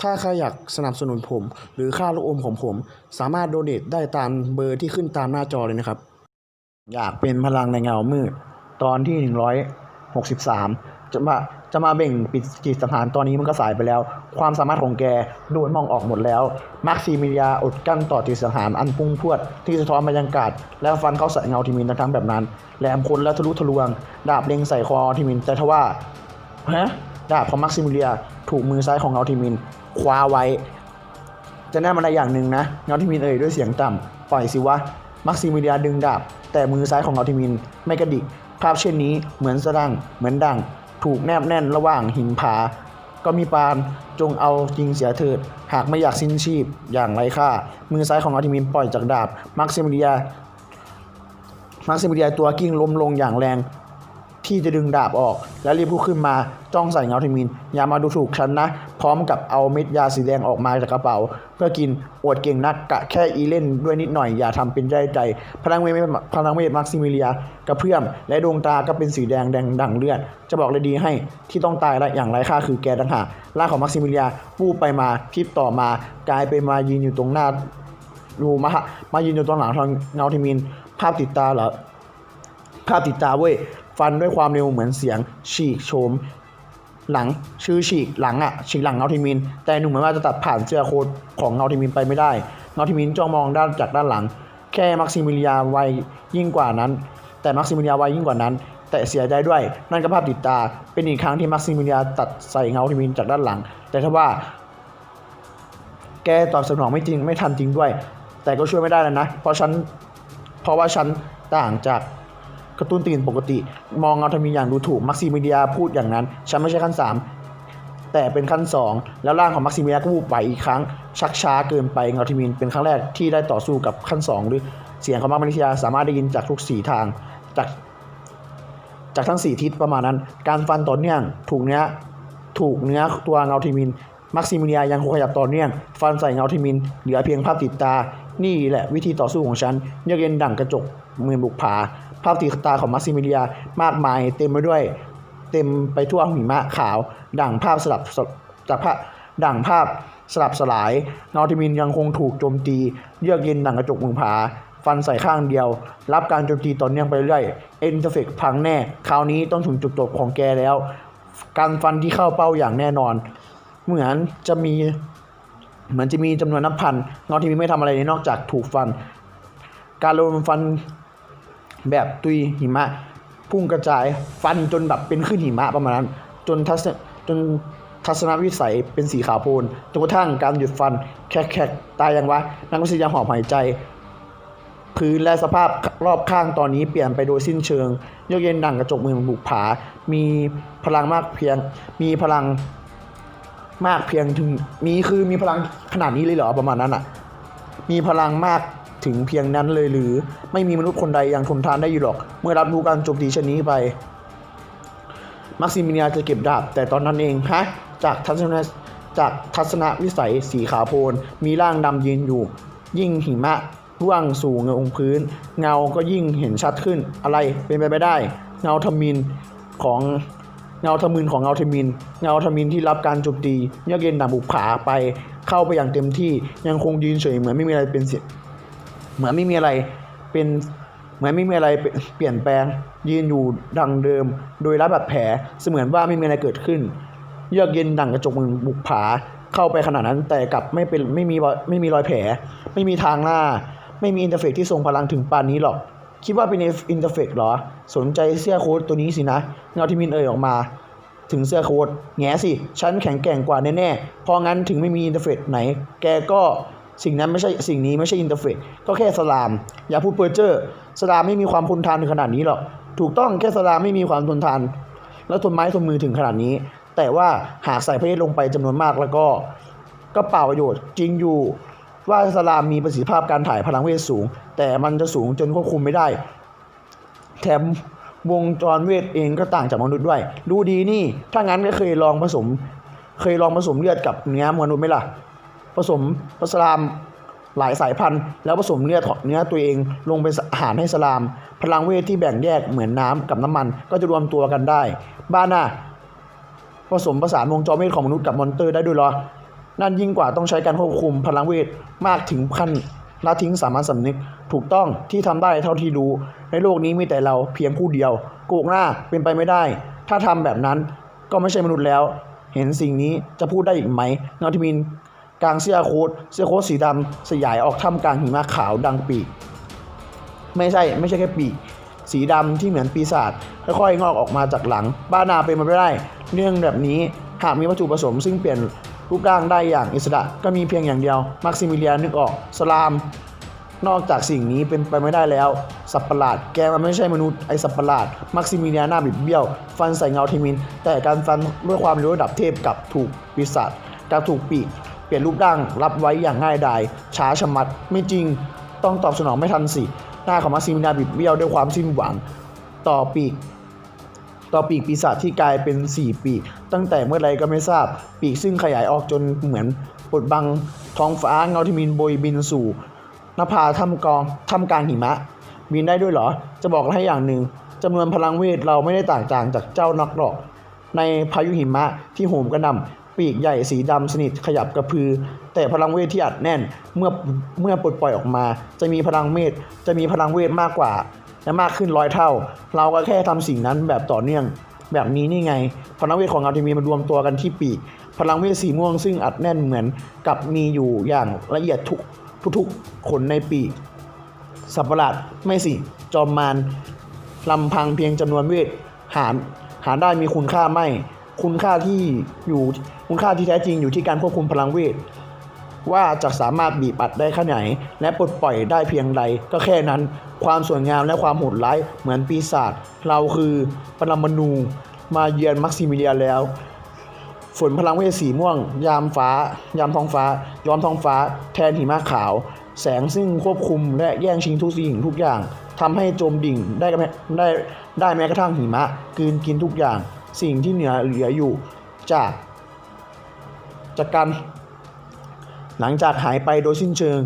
ถ้าใครอยากสนับสนุนผม หรือค่าลูกอมของผม สามารถโดเน a ได้ตามเบอร์ที่ขึ้นตามหน้าจอเลยนะครับ อยากเป็นพลังในเงามืด ตอนที่ 163 จะมาจะมาเบ่งปิดจิตสังหารตอนนี้มันก็สายไปแล้ว ความสามารถของแกโดนมองออกหมดแล้วมักซิมิเลียอดกั้นต่อจิตสังหารอันพุ่งพรวด ที่สะท้อนบรรยากาศ แล้วฟันเข้าใส่เงาทิมินทั้งๆแบบนั้นแหลมคมและทะลุทะลวง ดาบเล็งใส่คอทิมินแต่ทว่าฮะดาบของมักซิมิเลีย ถูกมือซ้ายของเงาทิมิน คว้าไว้ จะแน่มาได้อย่างหนึ่งนะเงาทิมินเอ่ยด้วยเสียงต่ำปล่อยสิวะมักซิมิเลียดึงดาบ แต่มือซ้ายของเงาทิมินไม่กระดิก ภาพเช่นนี้เหมือนสะดังเหมือนดัง ถูกแนบแน่นระหว่างหินผา ก็มีปานจงเอาจริงเสียเถิด หากไม่อยากสิ้นชีพอย่างไรค่ามือซ้ายของเงาทิมินปล่อยจากดาบมักซิมิเลียมักซิมิเลียตัวกิ้งล้มลงอย่างแรง ที่จะดึงดาบออก แล้วรีบลุกขึ้นมาจ้องใส่เงาทิมิน อย่ามาดูถูกฉันนะ พร้อมกับเอาเม็ดยาสีแดงออกมาจากกระเป๋า เพื่อกินอวดเก่งนักกะแค่อีเล่นด้วยนิดหน่อยอย่าทำเป็นได้ใจ พลังเวทพลังเวทมักซิมิเลียกระเพื่อม และดวงตาก็เป็นสีแดงแดงดังเลือด จะบอกเลยดีให้ที่ต้องตายและอย่างไรค่าคือแกต่างหากร่างของมักซิมิเลียวูบไปมาพริบต่อมากลายเป็นมายืนอยู่ตรงหน้ารูมาฮะมายืนอยู่ตรงหลังทางเงาทิมิน ภาพติดตาเหรอภาพติดตาเว้ย ฟันด้วยความเร็วเหมือนเสียง ฉีกโฉมหลังชื่อฉีกหลังอะฉีกหลังเงาทิมิน แต่หนุ่มเหมือนว่าจะตัดผ่านเสื้อโค้ทของเงาทิมินไปไม่ได้เงาทิมินจ้องมองด้านจากด้านหลัง แค่มักซิมิเลียไวยิ่งกว่านั้น แต่มักซิมิเลียไวยิ่งกว่านั้น แต่เสียใจด้วยนั่นก็ภาพติดตา เป็นอีกครั้งที่มักซิมิเลียตัดใส่เงาทิมินจากด้านหลัง แต่ถ้าว่า แกตอบสนองไม่จริงไม่ทันจริงด้วย แต่ก็ช่วยไม่ได้แล้วนะ เพราะฉันเพราะว่าฉันต่างจาก กระตุ้นตื่นปกติ มองเงาทมินอย่างดูถูกมักซิมิเลียพูดอย่างนั้น ฉันไม่ใช่ขั้นสามแต่เป็นขั้นสองแล้วร่างของมักซิมิเลียก็วูบไปอีกครั้ง ชักช้าเกินไปเงาทมินเป็นครั้งแรกที่ได้ต่อสู้กับขั้นสองหรือเสียงของมักมิเลียสามารถได้ยินจากทุกสีทางจากจากทั้งสี่ทิศประมาณนั้น การฟันต่อเนื่องถูกเนื้อถูกเนื้อตัวเงาทิมินมักซิมิเลียยังคงขยับต่อเนื่อง ฟันใส่เงาทิมิน เหลือเพียงภาพติดตา นี่แหละวิธีต่อสู้ของฉันเยือกเย็นดั่งกระจกมือบุกผา ภาพติดตาของมักซิมิเลียมากมายเต็มไปด้วย เต็มไปทั่วหิมะขาว ดั่งภาพสลับจากภาพดั่งภาพสลับสลายเงาทิมินยังคงถูกโจมตี เยือกเย็นดั่งกระจกเมืองผา ฟันใส่ข้างเดียว รับการโจมตีต่อเนื่องไปเรื่อยเอ็นเตอร์เฟกพังแน่ คราวนี้ต้องถึงจุดจบของแกแล้ว การฟันที่เข้าเป้าอย่างแน่นอน เหมือนจะมีเหมือนจะมีจำนวนนับพันเงาทีมีไม่ทำอะไรนอกจากถูกฟัน การลงฟัน แบบตุยหิมะ พุ่งกระจายฟันจนแบบเป็นขึ้นหิมะประมาณนั้น จนทัศนจนทัศนวิสัยเป็นสีขาวโพลนจนกระทั่งการหยุดฟันแคกๆตายยังวะ นักวิทยาหอบหายใจ พื้นและสภาพรอบข้างตอนนี้เปลี่ยนไปโดยสิ้นเชิงเยือกเย็นดังกระจกเมืองบุกผา มีพลังมากเพียง มีพลังมากเพียงถึงมีคือมีพลังขนาดนี้เลยเหรอประมาณนั้นอะ มีพลังมาก ถึงเพียงนั้นเลยหรือไม่มีมนุษย์คนใดยังทนทานได้อยู่หรอก เมื่อรับรู้การโจมตีเชนนี้ไป มักซิมิเนียจะเก็บดาบ แต่ตอนนั้นเองฮะจากทัศนจากทัศนวิสัยสีขาวโพลนมีร่างดำยืนอยู่ ยิ่งหิมะร่วงสู่เงาองพื้น เงาก็ยิ่งเห็นชัดขึ้นอะไรเป็นไปไม่ได้ เงาทมินของเงาทมินของเงาทมิน เงาทมินที่รับการโจมตีเยือกเย็นดังบุกผาไปเข้าไปอย่างเต็มที่ยังคงยืนเฉยเหมือนไม่มีอะไรเป็นเสีย เหมือนไม่มีอะไรเป็นเหมือนไม่มีอะไรเปลี่ยนแปลง ยืนอยู่ดังเดิม โดยรับบาดแผลเสมือนว่าไม่มีอะไรเกิดขึ้น เยือกเย็นดังกระจกมือบุกผาเข้าไปขนาดนั้นแต่กลับไม่เป็นไม่มีไม่มีรอยแผล ไม่มีทางหน้า ไม่มีอินเทอร์เฟกที่ทรงพลังถึงปานนี้หรอก คิดว่าเป็นอินเทอร์เฟกเหรอ สนใจเสื้อโค้ทตัวนี้สินะเงาที่มินเอ่ยออกมา ถึงเสื้อโค้ทแง่สิฉันแข็งแกร่งกว่าแน่ๆพราะงั้นถึงไม่มีอินเทอร์เฟกไหน แกก็ สิ่งนั้นไม่ใช่สิ่งนี้ไม่ใช่อินเทอร์เฟกก็แค่สลาม อย่าพูดเพ้อเจ้อสลามไม่มีความทนทานถึงขนาดนี้หรอกถูกต้องแค่สลามไม่มีความทนทาน แล้วทนไม้ทนมือถึงขนาดนี้ แต่ว่าหากใส่เพชลงไปจำนวนมากแล้วก็ก็เปล่าประโยชน์จริงอยู่ว่าสลามมีประสิทธิภาพการถ่ายพลังเวทสูง แต่มันจะสูงจนควบคุมไม่ได้ แถมวงจรเวทเองก็ต่างจากมนุษย์ด้วย ดูดีนี่ ถ้างั้นก็เคยลองผสม เคยลองผสมเลือดกับเนื้อมนุษย์ไหมล่ะ ผสมผสลามหลายสายพันธุ์ แล้วผสมเลือดของเนื้อตัวเองลงเป็นอาหารให้สลาม พลังเวทที่แบ่งแยกเหมือนน้ำกับน้ำมัน ก็จะรวมตัวกันได้ บ้าน่ะผสมผสานวงจรเวทของมนุษย์กับมอนเตอร์ได้ด้วยหรอนั่นยิ่งกว่าต้องใช้การควบคุมพลังเวทมากถึงขั้นละทิ้งสามัญสำนึกถูกต้องที่ทำได้เท่าที่รู้ ในโลกนี้มีแต่เราเพียงผู้เดียว โกกหน้าเป็นไปไม่ได้ ถ้าทำแบบนั้นก็ไม่ใช่มนุษย์แล้ว เห็นสิ่งนี้จะพูดได้อีกไหมเงาทิมิน กลางเสื้อโค้ทเสื้อโค้ทสีดำสยายออกท่ามกลางหิมะขาวดังปีก ไม่ใช่ไม่ใช่แค่ปีก สีดำที่เหมือนปีศาจค่อยๆงอกออกมาจากหลัง บ้านาเป็นมาไม่ได้ เรื่องแบบนี้หากมีวัตถุผสมซึ่งเปลี่ยนรูปร่างได้อย่างอิสระก็มีเพียงอย่างเดียวมักซิมิเลียนนึกออกสลาม นอกจากสิ่งนี้เป็นไปไม่ได้แล้ว สับประหลาดแกมันไม่ใช่มนุษย์ไอสับประหลาดมักซิมิเลียนหน้าบิดเบี้ยว ฟันใส่เงาทิมิน แต่การฟันด้วยความร็วระดับเทพกับถูกปีศาจกับถูกปีก เปลี่ยนรูปร่างรับไว้อย่างง่ายดาย ช้าชะมัด ไม่จริง ต้องตอบสนองไม่ทันสิ หน้าของมักซิมิเลียบิดเบี้ยวด้วยความสิ้นหวัง ต่อปีก ต่อปีกปีศาจที่กลายเป็น 4 ปีก ตั้งแต่เมื่อไรก็ไม่ทราบ ปีกซึ่งขยายออกจนเหมือนปดบังท้องฟ้าเงาทิมินโบยบินสู่นภาถ้ำกองถ้ำกลางหิมะ บินได้ด้วยเหรอ จะบอกให้อย่างหนึ่งจำนวนพลังเวทเราไม่ได้ต่างจากจากเจ้านักหรอก ในพายุหิมะที่โหมกระหน่ำ ปีกใหญ่สีดำสนิทขยับกระพือ แต่พลังเวทที่อัดแน่นเมื่อเมื่อปลดปล่อยออกมา จะมีพลังเวทจะมีพลังเวทมากกว่า และมากขึ้นร้อยเท่า เราก็แค่ทำสิ่งนั้นแบบต่อเนื่อง แบบนี้นี่ไง พลังเวทของอาร์ทีมีมารวมตัวกันที่ปีก พลังเวทสีม่วงซึ่งอัดแน่นเหมือนกับมีอยู่อย่างละเอียดทุกทุกๆขนในปีกสัตว์ประหลาดไม่สิจอมมารลำพังเพียงจำนวนเวทหารหารได้มีคุณค่าไม่ คุณค่าที่อยู่ คุณค่าที่แท้จริงอยู่ที่การควบคุมพลังเวท ว่าจะสามารถบีบอัดได้แค่ไหน และปลดปล่อยได้เพียงใด ก็แค่นั้น ความสวยงามและความโหดร้ายเหมือนปีศาจเราคือปรมาณูมาเยือนมักซิมิเลียแล้วฝนพลังเวทสีม่วง ยามฟ้า ยามท้องฟ้า ย้อมท้องฟ้า แทนหิมะขาว แสงซึ่งควบคุมและแย่งชิงทุกสิ่งทุกอย่างทำให้โจมดิ่งได้แม้ได้ได้แม้กระทั่งหิมะกลืนกินทุกอย่าง สิ่งที่เหนือเหลืออยู่ จาก จากการหลังจากหายไปโดยสิ้นเชิง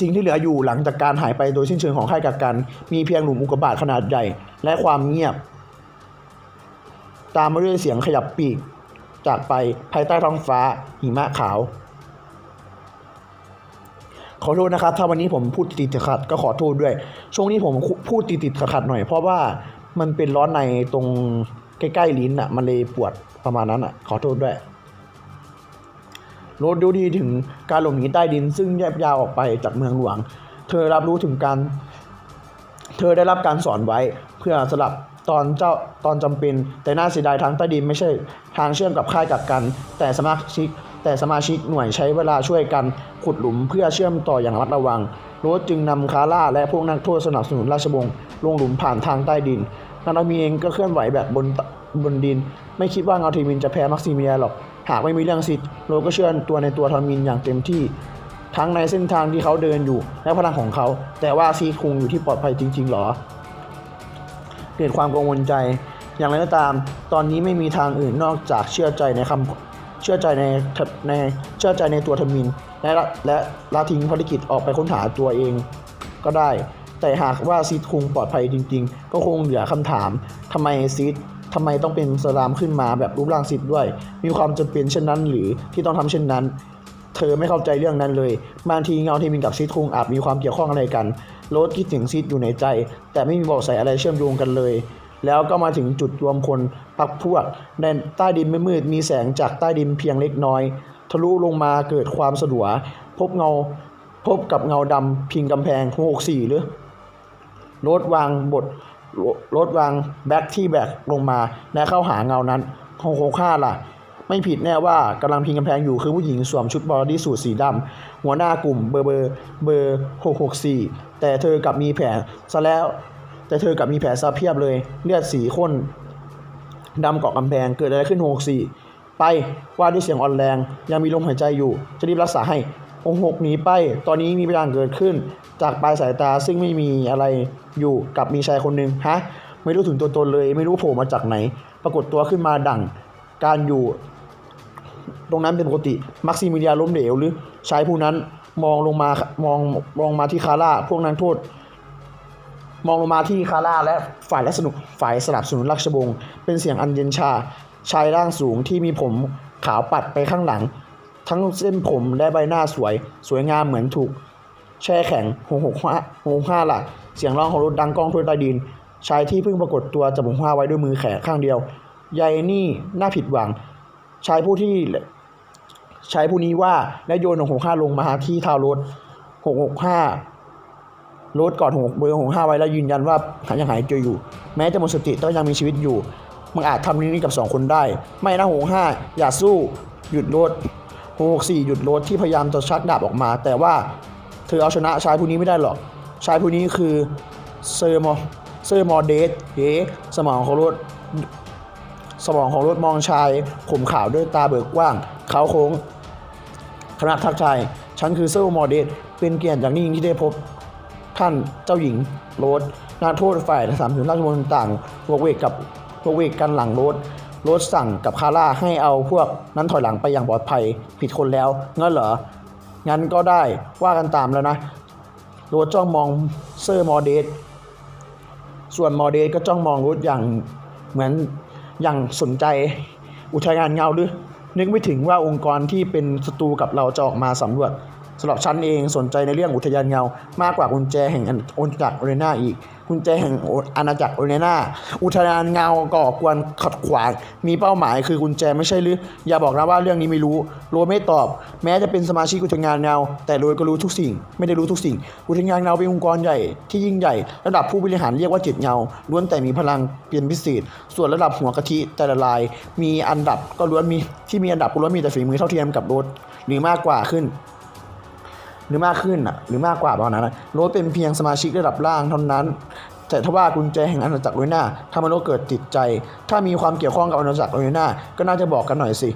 สิ่งที่เหลืออยู่หลังจากการหายไปโดยสิ้นเชิงของค่ายกักกัน มีเพียงหลุมอุกกาบาตขนาดใหญ่ และความเงียบ ตามมาด้วยเสียงขยับปีก จากไปภายใต้ท้องฟ้าหิมะขาว ขอโทษนะครับ ถ้าวันนี้ผมพูดติดๆขัดๆก็ขอโทษด้วย ช่วงนี้ผมพูดติดๆขัดๆหน่อยเพราะว่ามันเป็นร้อนในตรง ใกล้ๆลิ้นอะ มันเลยปวดประมาณนั้นอะ ขอโทษด้วยโรดดูดีถึงการหลบหนีใต้ดิน ซึ่งแยบยาวออกไปจากเมืองหลวง เธอรับรู้ถึงการ เธอได้รับการสอนไว้เพื่อสลับตอนเจ้าตอนจำเป็น แต่น่าเสียดายทางใต้ดินไม่ใช่ทางเชื่อมกับค่ายกักกัน แต่สมาชิกแต่สมาชิกหน่วยใช้เวลาช่วยกันขุดหลุมเพื่อเชื่อมต่ออย่างระมัดระวังโรสจึงนำคาร่าและพวกนักโทษสนับสนุนราชวงศ์ลงหลุมผ่านทางใต้ดิน นานามีเองก็เคลื่อนไหวแบบบนบนดิน ไม่คิดว่าเงาเทมินจะแพ้มักซิเมียหรอก หากไม่มีเรื่องสิทธิ์โรก็เชื่อตัวในตัวทอมินอย่างเต็มที่ ทั้งในเส้นทางที่เขาเดินอยู่และพลังของเขา แต่ว่าซีคุงอยู่ที่ปลอดภัยจริง ๆหรอ เกิดความกังวลใจ อย่างไรก็ตาม ตอนนี้ไม่มีทางอื่นนอกจากเชื่อใจในคำเชื่อใจในในเชื่อใจในตัวทมินและละและละทิ้งภารกิจออกไปค้นหาตัวเองก็ได้ แต่หากว่าซีดคุงปลอดภัยจริง ๆ ก็คงเหลือคำถามทำไมซีดทำไมต้องเป็นสลามขึ้นมาแบบรูปร่างซีดด้วย มีความจำเป็นเช่นนั้น หรือที่ต้องทำเช่นนั้น เธอไม่เข้าใจเรื่องนั้นเลยบางทีเงาที่มินกับซีดคุงอาจมีความเกี่ยวข้องอะไรกันโรสคิดถึงซีดอยู่ในใจ แต่ไม่มีบอกใส่อะไรเชื่อมโยงกันเลยแล้วก็มาถึงจุดรวมคนพักพวกในใต้ดินไม่มืดมีแสงจากใต้ดินเพียงเล็กน้อย ทะลุลงมาเกิดความสะดวพบเงา พบกับเงาดำพิงกำแพงหกสี่หรือ รถวางบทรถวางแบ็คที่แบกลงมาและเข้าหาเงานั้นหกหกห้าล่ะ ไม่ผิดแน่ว่ากำลังพิงกำแพงอยู่คือผู้หญิงสวมชุดบอดี้สูทสีดำหัวหน้ากลุ่มเบอร์เบอร์เบอร์หกหกสี่แต่เธอกับมีแผลซะแล้ว แต่เธอกับมีแผลซะเพียบเลย เลือดสีข้นดำเกาะกำแพงเกิดอะไรขึ้นหกสี่ไปว่าด้วยเสียงอ่อนแรง ยังมีลมหายใจอยู่ จะรีบรักษาให้ องหกหนีไป ตอนนี้มีบางอย่างเกิดขึ้น จากปลายสายตาซึ่งไม่มีอะไรอยู่กับมีชายคนหนึ่งฮะไม่รู้ถึงตัวตนเลย ไม่รู้โผล่มาจากไหน ปรากฏตัวขึ้นมาดั่ง การอยู่ ตรงนั้นเป็นปกติมักซิมิเลียล้มเหลวหรือชายผู้นั้นมองลงมามองมองมาที่คาร่าพวกนักโทษ มองลงมาที่คาร่าและฝ่ายและสนุกฝ่ายสนับสนุนราชวงศ์เป็นเสียงอันเย็นชา ชายร่างสูงที่มีผมขาวปัดไปข้างหลัง ทั้งเส้นผมและใบหน้าสวย สวยงามเหมือนถูก แช่แข็งหงหกห้าหงห้าหลักเสียงร้องของรถดังก้องทั่วใต้ดิน ชายที่เพิ่งปรากฏตัวจับหงห้าไว้ด้วยมือแขนข้างเดียวยายนี่น่าผิดหวัง ชายผู้ที่ชายผู้นี้ว่าและโยนหงหกห้าลงมาที่ท้ารถหกหกห้ารถกอดหกเบอร์หกห้าไว้แล้วยืนยันว่ายังหายใจอยู่ แม้จะหมดสติแต่ก็ยังมีชีวิตอยู่มึงอาจทำนี้กับสองคนได้ ไม่นะหกห้าอย่าสู้ หยุดรถ หกสี่หยุดรถที่พยายามจะชักดาบออกมา แต่ว่าเธอเอาชนะชายผู้นี้ไม่ได้หรอก ชายผู้นี้คือเซอร์มอเซอร์มอเดสเฮสมองของรถสมองของรถมองชายผมขาวด้วยตาเบิกกว้าง เขาโค้งคณะทักทายฉันคือเซอร์มอเดสเป็นเกียรติอย่างยิ่งที่ได้พบท่านเจ้าหญิงโรสนักโทษฝ่ายสามถึงราชวงศ์ต่างวกเวกกับวกเวกกันหลังโรส โรสสั่งกับคาร่าให้เอาพวกนั้นถอยหลังไปอย่างปลอดภัยผิดคนแล้วงั้นเหรอ งั้นก็ได้ว่ากันตามแล้วนะโรสจ้องมองเซอร์มอเดสส่วนมอเดสก็จ้องมองรสอย่างเหมือนอย่างสนใจอุทยานเงาหรือนึกไม่ถึงว่าองค์กรที่เป็นศัตรูกับเราจะออกมาสำรวจ สำหรับฉันเองสนใจในเรื่องอุทยานเงา มากกว่ากุญแจแห่งอาณาจักรโอเรนาอีก กุญแจแห่งอาณาจักรโอเรนาอุทยานเงาก่อกวนขัดขวาง มีเป้าหมายคือกุญแจไม่ใช่หรือ อย่าบอกนะว่าเรื่องนี้ไม่รู้ โรไม่ตอบ แม้จะเป็นสมาชิกอุทยานเงา แต่โรยก็รู้ทุกสิ่ง ไม่ได้รู้ทุกสิ่ง อุทยานเงาเป็นองค์กรใหญ่ที่ยิ่งใหญ่ ระดับผู้บริหารเรียกว่าจ็ดเงา ล้วนแต่มีพลังเปลี่ยนพิเศษ ส่วนระดับหัวกะทิแต่ละลาย มีอันดับก็ล้วนมีที่มีอันดับก็ล้วนมีแต่ฝีมือเท่าเทียมกับโรหรือมากกว่าขึ้น หรือมากขึ้นอะหรือมากกว่าประมาณนั้นโรสเป็นเพียงสมาชิกระดับล่างเท่านั้นแต่ถ้าว่ากุญแจแห่งอาณาจักรโรยนาทำให้โรสเกิดติดใจ ถ้ามีความเกี่ยวข้องกับอาณาจักรโรยนาก็น่าจะบอกกันหน่อยสิ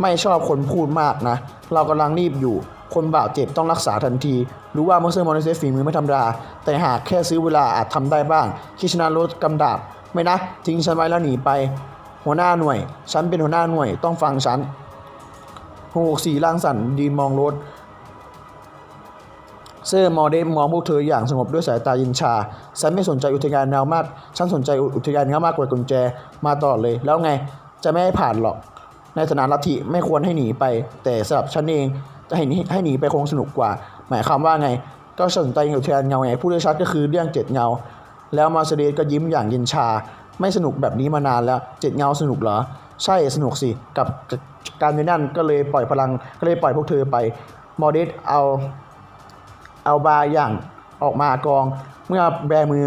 ไม่ชอบคนพูดมากนะ เรากำลังรีบอยู่คนบาดเจ็บต้องรักษาทันที รู้ว่าเมอร์เซอร์มอนเซฟฝีมือไม่ธรรมดา แต่หากแค่ซื้อเวลาอาจทำได้บ้าง คิชนาโรสกำดาบ ไม่นะ ทิ้งฉันไว้แล้วหนีไป หัวหน้าหน่วย ฉันเป็นหัวหน้าหน่วย ต้องฟังฉันหกสี่ล่างสันดีมองรถ เซอร์มอเดมมองพวกเธออย่างสงบด้วยสายตายินชา ฉันไม่สนใจอุทยานเงามาก ฉันสนใจอุทยานเงามากกว่ากุญแจมาตลอดเลย แล้วไง จะไม่ให้ผ่านหรอก ในฐานะลัทธิไม่ควรให้หนีไป แต่สำหรับฉันเองจะให้หนีให้หนีไปคงสนุกกว่า หมายความว่าไง ก็สนใจอุทยานเงาไง ผู้ได้ชัดก็คือเรื่องเจ็ดเงา แล้วมาเสเดสก็ยิ้มอย่างเย็นชา ไม่สนุกแบบนี้มานานแล้ว เจ็ดเงาสนุกเหรอ ใช่สนุกสิ กับการเนนั่นก็เลยปล่อยพลัง ก็เลยปล่อยพวกเธอไป มอเดสเอา เอาบาอย่างออกมากอง เมื่อแบมือ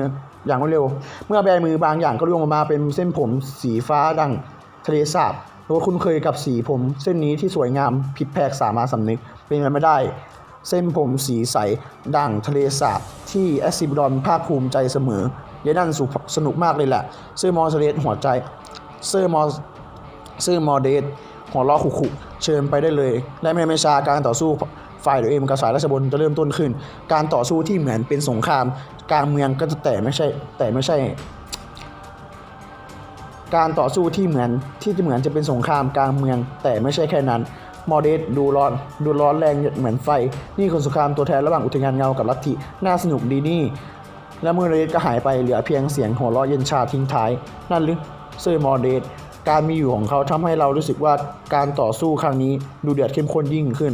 อย่างรวดเร็ว เมื่อแบมือบางอย่างก็ร่วงออกมาเป็นเส้นผมสีฟ้าดังทะเลสาบโรสคุ้นเคยกับสีผมเส้นนี้ที่สวยงามผิดแผกสามารถสำนึกเป็นไปไม่ได้ เส้นผมสีใสดังทะเลสาบที่แอสซิบดอนภาคภูมิใจเสมอยายนั่นสุสนุกมากเลยแหละเซอร์มอสเลสหัวใจเซอร์มอซึ่งมอเดสหัวล้อขุขุเชิญไปได้เลย และไม่ไม่ชาการต่อสู้ ฝ่ายโดยเอ็มกับสายราชบนจะเริ่มต้นขึ้น การต่อสู้ที่เหมือนเป็นสงคราม กางเมืองก็จะแต่ไม่ใช่แต่ไม่ใช่ การต่อสู้ที่เหมือนที่จะเหมือนจะเป็นสงครามกลางเมือง แต่ไม่ใช่แค่นั้นมอเดสดูร้อนดูร้อนแรงเหมือนไฟ นี่คือสงครามตัวแทนระหว่างอุทยานเงากับลัทธิน่าสนุกดีนี่ แล้วเมื่อเรดก็หายไปเหลือเพียงเสียงหัวเราะเย็นชาทิ้งท้าย นั่นหรือเซอร์มอเดสการมีอยู่ของเขาทำให้เรารู้สึกว่าการต่อสู้ครั้งนี้ดูเดือดเข้มข้นยิ่งขึ้น